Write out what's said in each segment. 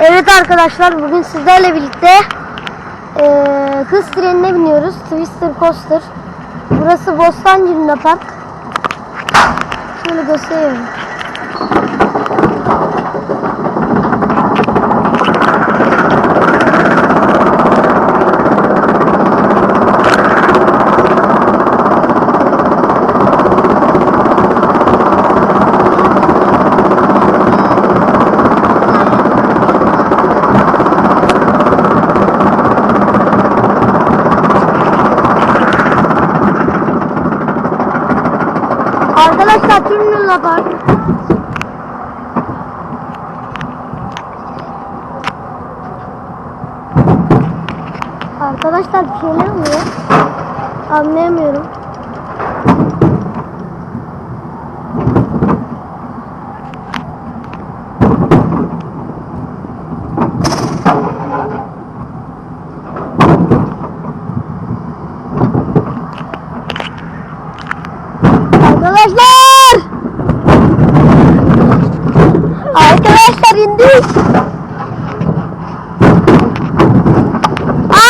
Evet arkadaşlar bugün sizlerle birlikte eee hız trenine biniyoruz. Twister Coaster. Burası Bostancı Luna Park. Şöyle göstereyim. Arkadaşlar Luna Park. Arkadaşlar bir şeyler oluyor. Anlayamıyorum. Arkadaşlar! Arkadaşlar indik. Aa!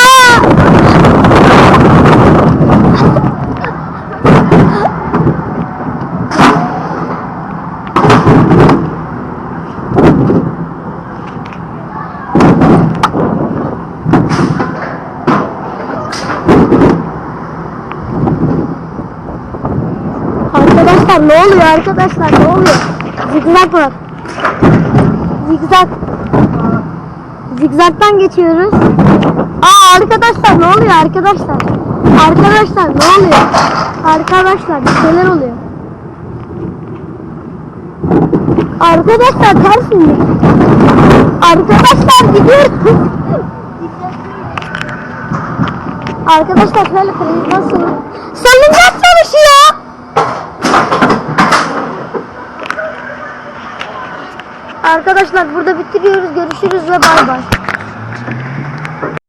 Arkadaşlar ne oluyor arkadaşlar ne oluyor? Zigzag var. Zigzag. Zigzag'dan geçiyoruz. Aa arkadaşlar ne oluyor arkadaşlar? Arkadaşlar ne oluyor? Arkadaşlar bir şeyler oluyor. Arkadaşlar ters indik. Arkadaşlar gidiyoruz. Arkadaşlar şöyle kırmızı nasıl? Salıncak çalışıyor. Arkadaşlar burada bitiriyoruz. Görüşürüz ve bay bay.